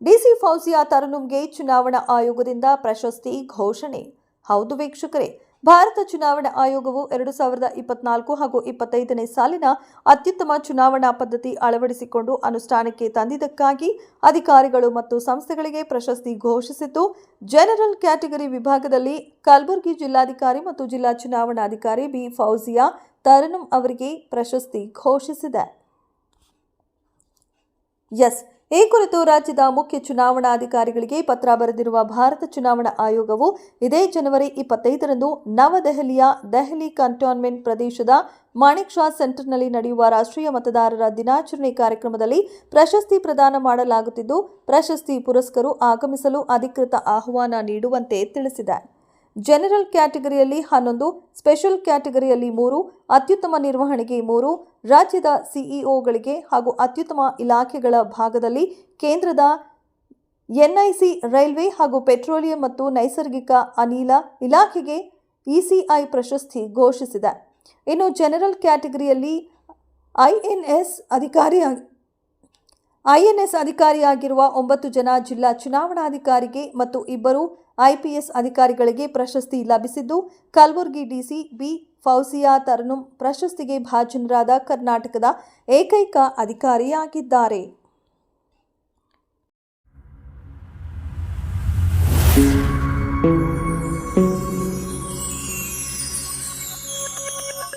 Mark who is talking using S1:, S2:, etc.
S1: DC Fauzia ತರನುಮ್ಗೆ ಚುನಾವಣಾ ಆಯೋಗದಿಂದ ಪ್ರಶಸ್ತಿ ಘೋಷಣೆ. ಹೌದು ವೀಕ್ಷಕರೇ, ಭಾರತ ಚುನಾವಣಾ ಆಯೋಗವು ಎರಡು ಸಾವಿರದ ಇಪ್ಪತ್ನಾಲ್ಕು ಹಾಗೂ ಇಪ್ಪತ್ತೈದನೇ ಸಾಲಿನ ಅತ್ಯುತ್ತಮ ಚುನಾವಣಾ ಪದ್ಧತಿ ಅಳವಡಿಸಿಕೊಂಡು ಅನುಷ್ಠಾನಕ್ಕೆ ತಂದಿದ್ದಕ್ಕಾಗಿ ಅಧಿಕಾರಿಗಳು ಮತ್ತು ಸಂಸ್ಥೆಗಳಿಗೆ ಪ್ರಶಸ್ತಿ ಘೋಷಿಸಿದ್ದು, ಜನರಲ್ ಕ್ಯಾಟಗರಿ ವಿಭಾಗದಲ್ಲಿ ಕಲಬುರಗಿ ಜಿಲ್ಲಾಧಿಕಾರಿ ಮತ್ತು ಜಿಲ್ಲಾ ಚುನಾವಣಾಧಿಕಾರಿ ಬಿ. ಫೌಜಿಯಾ ತರನುಂ ಅವರಿಗೆ ಪ್ರಶಸ್ತಿ ಘೋಷಿಸಿದೆ. ಎಸ್ ಈ ಕುರಿತು ರಾಜ್ಯದ ಮುಖ್ಯ ಚುನಾವಣಾಧಿಕಾರಿಗಳಿಗೆ ಪತ್ರ ಬರೆದಿರುವ ಭಾರತ ಚುನಾವಣಾ ಆಯೋಗವು ಇದೇ ಜನವರಿ ಇಪ್ಪತ್ತೈದರಂದು ನವದೆಹಲಿಯ ದೆಹಲಿ ಕಂಟೋನ್ಮೆಂಟ್ ಪ್ರದೇಶದ ಮಾಣಿಕ್ ಶಾ ಸೆಂಟರ್ನಲ್ಲಿ ನಡೆಯುವ ರಾಷ್ಟ್ರೀಯ ಮತದಾರರ ದಿನಾಚರಣೆ ಕಾರ್ಯಕ್ರಮದಲ್ಲಿ ಪ್ರಶಸ್ತಿ ಪ್ರದಾನ ಮಾಡಲಾಗುತ್ತಿದ್ದು, ಪ್ರಶಸ್ತಿ ಪುರಸ್ಕರು ಆಗಮಿಸಲು ಅಧಿಕೃತ ಆಹ್ವಾನ ನೀಡುವಂತೆ ತಿಳಿಸಿದೆ. ಜನರಲ್ ಕ್ಯಾಟಗರಿಯಲ್ಲಿ ಹನ್ನೊಂದು, ಸ್ಪೆಷಲ್ ಕ್ಯಾಟಗರಿಯಲ್ಲಿ ಮೂರು, ಅತ್ಯುತ್ತಮ ನಿರ್ವಹಣೆಗೆ ಮೂರು, ರಾಜ್ಯದ ಸಿಇಒಗಳಿಗೆ ಹಾಗೂ ಅತ್ಯುತ್ತಮ ಇಲಾಖೆಗಳ ಭಾಗದಲ್ಲಿ ಕೇಂದ್ರದ ಎನ್ಐಸಿ ರೈಲ್ವೆ ಹಾಗೂ ಪೆಟ್ರೋಲಿಯಂ ಮತ್ತು ನೈಸರ್ಗಿಕ ಅನಿಲ ಇಲಾಖೆಗೆ ಇಸಿಐ ಪ್ರಶಸ್ತಿ ಘೋಷಿಸಿದೆ. ಇನ್ನು ಜನರಲ್ ಕ್ಯಾಟಗರಿಯಲ್ಲಿ ಐಎನ್ಎಸ್ ಅಧಿಕಾರಿಯಾಗಿ ಐಎನ್ಎಸ್ ಅಧಿಕಾರಿಯಾಗಿರುವ ಒಂಬತ್ತು ಜನ ಜಿಲ್ಲಾ ಚುನಾವಣಾಧಿಕಾರಿಗೆ ಮತ್ತು ಇಬ್ಬರು ಐಪಿಎಸ್ ಅಧಿಕಾರಿಗಳಿಗೆ ಪ್ರಶಸ್ತಿ ಲಭಿಸಿದ್ದು, ಕಲಬುರಗಿ ಡಿಸಿ ಬಿ ಫೌಸಿಯಾ ತರನುಂ ಪ್ರಶಸ್ತಿಗೆ ಭಾಜನರಾದ ಕರ್ನಾಟಕದ ಏಕೈಕ ಅಧಿಕಾರಿಯಾಗಿದ್ದಾರೆ.